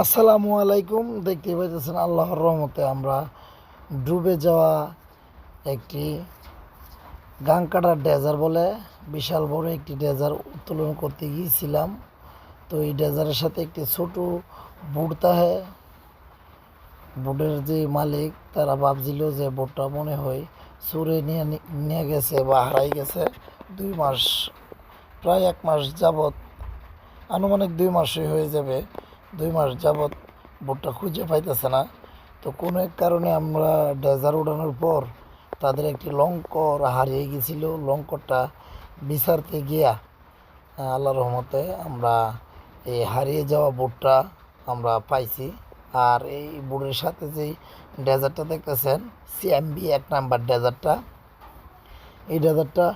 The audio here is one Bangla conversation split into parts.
আসসালামু আলাইকুম, দেখতে পাইতেছেন আল্লাহর রহমতে আমরা ডুবে যাওয়া একটি গাং কাটার ডেজার বলে, বিশাল বড় একটি ডেজার উত্তোলন করতে গিয়েছিলাম। তো এই ডেজারের সাথে একটি ছোট বুট তাহে বোটের যে মালিক তারা ভাবছিল যে বোটটা মনে হয় সুরে নিয়ে নিয়ে গেছে বা হারাই গেছে। দুই মাস, প্রায় এক মাস যাবত আনুমানিক দুই মাসই হয়ে যাবে। দুই মাস যাবৎ বোটটা খুঁজে পাইতেছে না। তো কোনো এক কারণে আমরা ডেজার উড়ানোর পর তাদের একটি লঙ্কর হারিয়ে গেছিল। লঙ্করটা বিচারতে গিয়া আল্লাহ রহমতে আমরা এই হারিয়ে যাওয়া বোটটা আমরা পাইছি। আর এই বোটের সাথে যেই ডেজার্টটা দেখতেছেন সিএমবি এক নাম্বার ডেজার্টটা এই ডেজার্টটা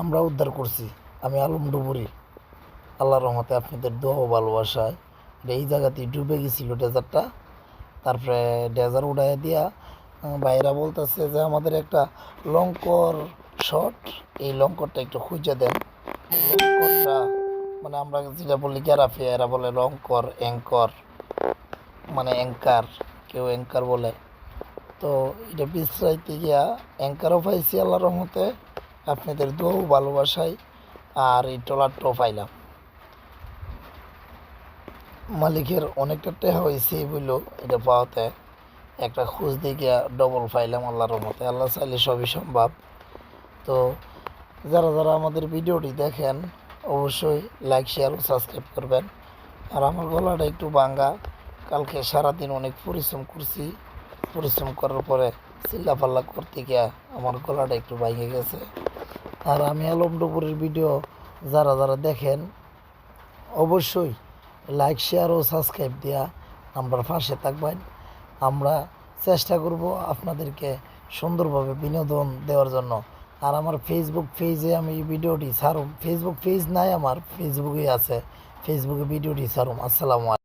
আমরা উদ্ধার করছি। আমি আলম ডুবুরি। আল্লাহ রহমতে আপনাদের দোয়া ভালোবাসায় এই জায়গাতেই ডুবে গেছিল ডেজার্টটা, তারপরে ডেজার উড়াই দিয়া ভাইরা বলতেছে যে আমাদের একটা লঙ্কর শট, এই লঙ্করটা একটু খুঁজে দেন। লঙ্করটা মানে আমরা যেটা বলি গ্যারাফিয়া এরা বলে লঙ্কর, অ্যাঙ্কর মানে অ্যাঙ্কার, কেউ অ্যাঙ্কার বলে। তো এটা বিশ্রাইতে গিয়া অ্যাঙ্কারও পাইছি আল্লাহ রহমতে, আপনাদের ও ভালোবাসায়, আর এই ট্রলারটাও পাইলাম। মালিকের অনেকটা টেহা হয়েছে বলল এটা পাওয়াতে। একটা খোঁজ দিকে ডবল পাইলাম আল্লাহর মতে আল্লাহ চাইলে সবই সম্ভব। তো যারা যারা আমাদের ভিডিওটি দেখেন, অবশ্যই লাইক শেয়ার ও সাবস্ক্রাইব করবেন। আর আমার গলাটা একটু ভাঙ্গা। কালকে সারাদিন অনেক পরিশ্রম করছি। পরিশ্রম করার পরে চিল্লা পাল্লা করতে গিয়া আমার গলাটা একটু ভাঙে গেছে। আর আমি আলম ডুপুরের ভিডিও যারা যারা দেখেন, অবশ্যই লাইক শেয়ার ও সাবস্ক্রাইব দেওয়া আমরা পাশে থাকবেন। আমরা চেষ্টা করব আপনাদেরকে সুন্দরভাবে বিনোদন দেওয়ার জন্য। আর আমার ফেসবুক পেজে আমি ভিডিওটি সারুম ফেসবুক পেজ নাই আমার ফেসবুকেই আছে। ফেসবুকে ভিডিওটি সারুম আসসালামু আলাইকুম।